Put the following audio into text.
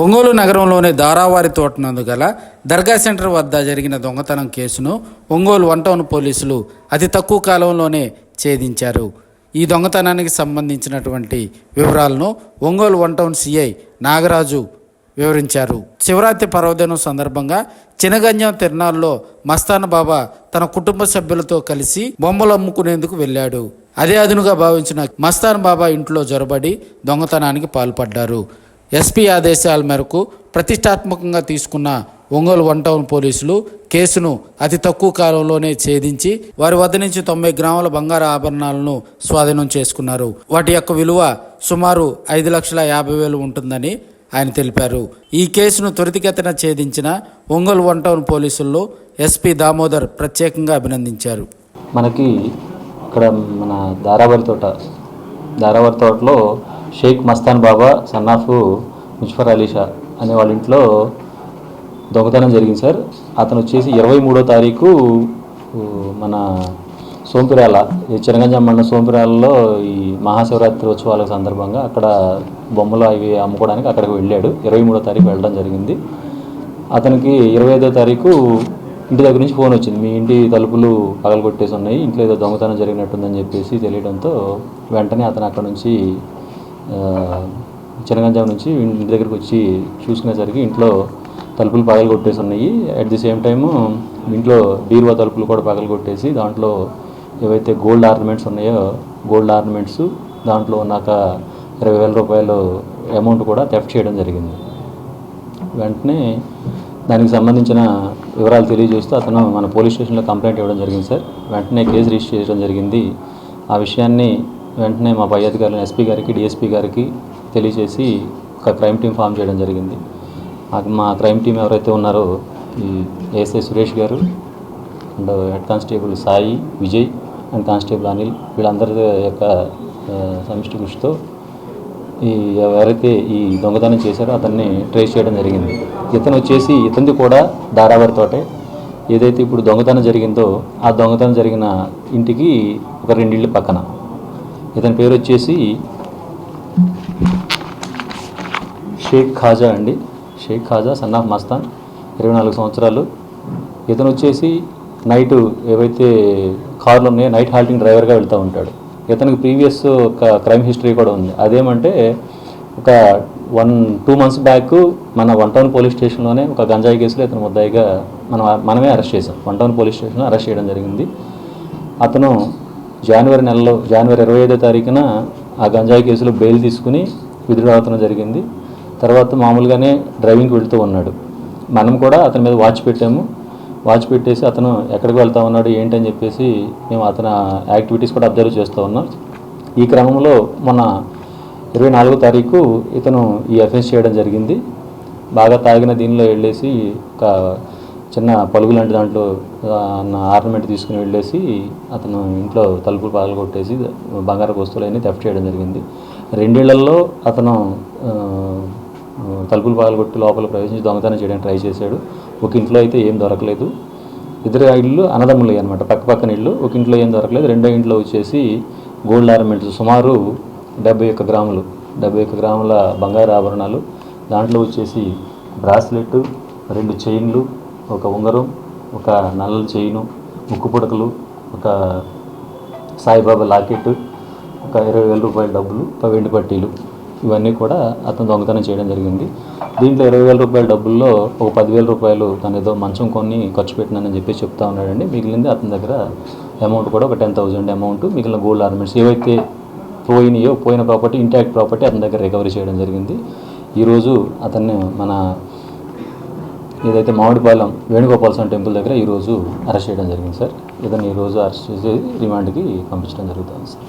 ఒంగోలు నగరంలోని దారావారి తోటనందు గల దర్గా సెంటర్ వద్ద జరిగిన దొంగతనం కేసును ఒంగోలు వన్ టౌన్ పోలీసులు అతి తక్కువ కాలంలోనే ఛేదించారు. ఈ దొంగతనానికి సంబంధించినటువంటి వివరాలను Ongole one town CI Nagaraju వివరించారు. శివరాత్రి పర్వదినం సందర్భంగా చినగంజం తిరునాళ్ళలో మస్తాన్ బాబా తన కుటుంబ సభ్యులతో కలిసి బొమ్మలు అమ్ముకునేందుకు వెళ్ళాడు. అదే అదునుగా భావించిన మస్తాన్ బాబా ఇంట్లో జొరబడి దొంగతనానికి పాల్పడ్డారు. ఎస్పీ ఆదేశాల మేరకు ప్రతిష్టాత్మకంగా తీసుకున్న ఒంగోలు వన్ టౌన్ పోలీసులు కేసును అతి తక్కువ కాలంలోనే ఛేదించి వారి వద్ద నుంచి తొంభై గ్రాముల బంగారు ఆభరణాలను స్వాధీనం చేసుకున్నారు. వాటి యొక్క విలువ సుమారు ఐదు లక్షల యాభై వేలు ఉంటుందని ఆయన తెలిపారు. ఈ కేసును త్వరితగతిన ఛేదించిన ఒంగోలు వన్ టౌన్ పోలీసుల్లో ఎస్పీ దామోదర్ ప్రత్యేకంగా అభినందించారు. మనకి ఇక్కడ మన దారావరి తోట దారావరి తోటలో Shaik Mastan Baba son of of Ali Shah అనే వాళ్ళ ఇంట్లో దొంగతనం జరిగింది సార్. అతను వచ్చేసి ఇరవై మూడో తారీఖు మన సోంపిరాల ఈ చిరగంజం మండలం సోంపిరాలలో ఈ మహాశివరాత్రి ఉత్సవాల సందర్భంగా అక్కడ బొమ్మలు అవి అమ్ముకోవడానికి అక్కడికి వెళ్ళాడు. ఇరవై మూడో తారీఖు వెళ్ళడం జరిగింది. అతనికి ఇరవై ఐదో తారీఖు ఇంటి దగ్గర నుంచి ఫోన్ వచ్చింది. మీ ఇంటి తలుపులు పగలగొట్టేసి ఉన్నాయి ఇంట్లో ఏదో దొంగతనం జరిగినట్టుందని చెప్పేసి తెలియడంతో వెంటనే అతను అక్కడ నుంచి చినగంజాం నుంచి ఇంటి దగ్గరికి వచ్చి చూసుకునేసరికి ఇంట్లో తలుపులు పగలు కొట్టేసి ఉన్నాయి. అట్ ది సేమ్ టైము ఇంట్లో బీరువా తలుపులు కూడా పగలు కొట్టేసి దాంట్లో ఏవైతే గోల్డ్ ఆర్నమెంట్స్ ఉన్నాయో గోల్డ్ ఆర్నమెంట్స్ దాంట్లో ఉన్నాక ఇరవై వేల రూపాయలు అమౌంట్ కూడా థెఫ్ట్ చేయడం జరిగింది. వెంటనే దానికి సంబంధించిన వివరాలు తెలియజేస్తూ అతను మన పోలీస్ స్టేషన్లో కంప్లైంట్ ఇవ్వడం జరిగింది సార్. వెంటనే కేసు రిజిస్టర్ చేయడం జరిగింది. ఆ విషయాన్ని వెంటనే మా పై అధికారులు ఎస్పీ గారికి డిఎస్పీ గారికి తెలియజేసి ఒక క్రైమ్ టీం ఫామ్ చేయడం జరిగింది. మా క్రైమ్ టీం ఎవరైతే ఉన్నారో ఈ ASI Suresh garu and head constable Sai Vijay and constable Anil వీళ్ళందరి యొక్క సమిష్టి కృషితో ఈ ఎవరైతే ఈ దొంగతనం చేశారో అతన్ని ట్రేస్ చేయడం జరిగింది. ఇతను వచ్చేసి ఇతనిది కూడా దారావరి తోటే. ఏదైతే ఇప్పుడు దొంగతనం జరిగిందో ఆ దొంగతనం జరిగిన ఇంటికి ఒక రెండిళ్ళు పక్కన. ఇతని పేరు వచ్చేసి షేక్ ఖాజా అండి. షేక్ ఖాజా సన్ ఆఫ్ మస్తాన్ ఇరవై నాలుగు సంవత్సరాలు. ఇతను వచ్చేసి నైట్ ఏవైతే కార్లు ఉన్నాయో నైట్ హాల్టింగ్ డ్రైవర్గా వెళ్తూ ఉంటాడు. ఇతనికి ప్రీవియస్ ఒక క్రైమ్ హిస్టరీ కూడా ఉంది. అదేమంటే ఒక వన్ టూ మంత్స్ బ్యాక్ మన వన్ టౌన్ పోలీస్ స్టేషన్లోనే ఒక గంజాయి కేసులో ఇతను ముద్దాయిగా మనం మనమే అరెస్ట్ చేసాం వన్ టౌన్ పోలీస్ స్టేషన్లో అరెస్ట్ చేయడం జరిగింది. అతను జనవరి నెలలో జనవరి ఇరవై ఐదో తారీఖున ఆ గంజాయి కేసులో బెయిల్ తీసుకుని విధులు అవుతడం జరిగింది. తర్వాత మామూలుగానే డ్రైవింగ్కి వెళుతూ ఉన్నాడు. మనం కూడా అతని మీద వాచ్ పెట్టాము. వాచ్ పెట్టేసి అతను ఎక్కడికి వెళ్తా ఉన్నాడు ఏంటని చెప్పేసి మేము అతని యాక్టివిటీస్ కూడా అబ్జర్వ్ చేస్తూ ఉన్నాం. ఈ క్రమంలో మొన్న ఇరవై నాలుగో తారీఖు ఇతను ఈ అఫెన్స్ చేయడం జరిగింది. బాగా తాగిన దీనిలో వెళ్ళేసి ఒక చిన్న పలుగు లాంటి దాంట్లో ఆర్నమెంట్ తీసుకుని వెళ్ళేసి అతను ఇంట్లో తలుపులు పగలు కొట్టేసి బంగారు వస్తువులన్నీ తెఫ్ట్ చేయడం జరిగింది. రెండేళ్ళలో అతను తలుపులు పగలు కొట్టి లోపల ప్రవేశించి దొంగతనం చేయడానికి ట్రై చేశాడు. ఒక ఇంట్లో అయితే ఏం దొరకలేదు. ఇద్దరు ఇళ్ళు అన్నదమ్ములు అనమాట పక్క పక్కన ఇళ్ళు ఒక ఇంట్లో ఏం దొరకలేదు. రెండో ఇంట్లో వచ్చేసి గోల్డ్ ఆర్నమెంట్స్ సుమారు డెబ్బై ఒక్క గ్రాములు డెబ్బై ఒక్క గ్రాముల బంగారు ఆభరణాలు దాంట్లో వచ్చేసి బ్రాస్లెట్ రెండు చైన్లు ఒక ఉంగరం ఒక నల్ల చైను ముక్కు పుడకలు ఒక సాయిబాబా లాకెట్ ఒక ఇరవై వేల రూపాయల డబ్బులు వెండి పట్టీలు ఇవన్నీ కూడా అతను దొంగతనం చేయడం జరిగింది. దీంట్లో ఇరవై వేల రూపాయల డబ్బుల్లో ఒక పదివేల రూపాయలు తను ఏదో మంచం కొని ఖర్చు పెట్టినానని చెప్పి చెప్తా ఉన్నాడండి. మిగిలింది అతని దగ్గర అమౌంట్ కూడా ఒక టెన్ థౌజండ్ అమౌంట్ మిగిలిన గోల్డ్ ఆర్నమెంట్స్ ఏవైతే పోయినాయో పోయిన ప్రాపర్టీ ఇంటాక్ట్ ప్రాపర్టీ అతని దగ్గర రికవరీ చేయడం జరిగింది. ఈరోజు అతన్ని మన ఏదైతే మామిడిపాలెం వేణుగోపాల స్వామి టెంపుల్ దగ్గర ఈరోజు అరెస్ట్ చేయడం జరిగింది సార్. ఇతను ఈరోజు అరెస్ట్ చేసి రిమాండ్కి పంపించడం జరుగుతుంది సార్.